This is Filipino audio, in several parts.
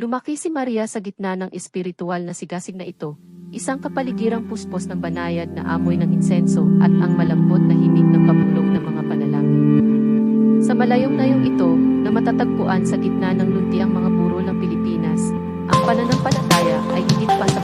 Lumaki si Maria sa gitna ng espiritual na sigasig na ito, isang kapaligirang puspos ng banayad na amoy ng insenso at ang malambot na himig ng pabulong ng mga panalangin. Sa malayong-layong ito, na matatagpuan sa gitna ng luntiang mga puro ng Pilipinas, ang pananampalataya ay higit pa sa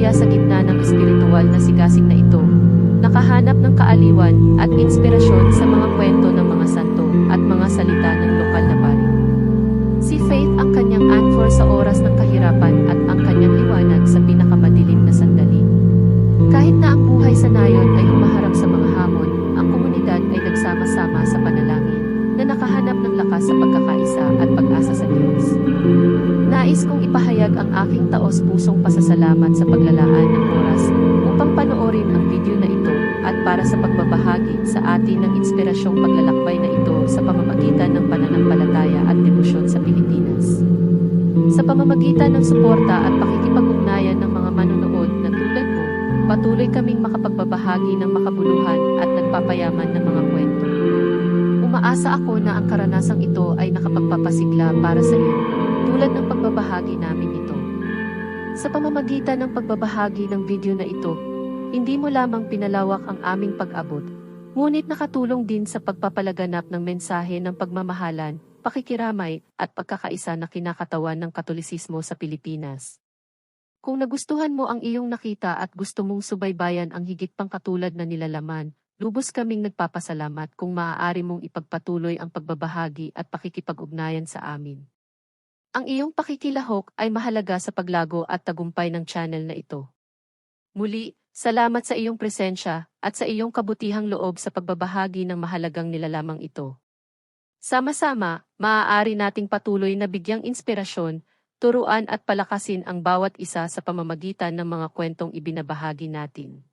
Maria sa gitna ng espiritual na sigasig na ito, nakahanap ng kaaliwan at inspirasyon sa mga kwento ng mga santo at mga salita ng lokal na pari. Si Faith ang kanyang anchor sa oras ng kahirapan at ang kanyang liwanag sa pinakamadilim na sandali. Kahit na ang buhay sa nayon ay humaharap sa mga hamon, ang komunidad ay nagsama-sama sa panalangin na nakahanap ng lakas sa pagkakaisa at pag-asa sa Diyos. Nais kong ipahayag ang aking taos-pusong pasasalamat sa paglalaan ng oras upang panoorin ang video na ito at para sa pagbabahagi sa atin ng inspirasyong paglalakbay na ito sa pamamagitan ng pananampalataya at debosyon sa Pilipinas. Sa pamamagitan ng suporta at pakikipag-ugnayan ng mga manonood na tulad mo, patuloy kaming makapagbabahagi ng makabuluhan at nagpapayaman ng mga kwento. Umaasa ako na ang karanasang ito ay nakapagpapasigla para sa iyo, tulad ng pagbabahagi namin ito. Sa pamamagitan ng pagbabahagi ng video na ito, hindi mo lamang pinalawak ang aming pag-abot, ngunit nakatulong din sa pagpapalaganap ng mensahe ng pagmamahalan, pakikiramay, at pagkakaisa na kinakatawan ng Katolisismo sa Pilipinas. Kung nagustuhan mo ang iyong nakita at gusto mong subaybayan ang higit pang katulad na nilalaman, lubos kaming nagpapasalamat kung maaari mong ipagpatuloy ang pagbabahagi at pakikipag-ugnayan sa amin. Ang iyong pakikilahok ay mahalaga sa paglago at tagumpay ng channel na ito. Muli, salamat sa iyong presensya at sa iyong kabutihang loob sa pagbabahagi ng mahalagang nilalamang ito. Sama-sama, maaari nating patuloy na bigyang inspirasyon, turuan at palakasin ang bawat isa sa pamamagitan ng mga kwentong ibinabahagi natin.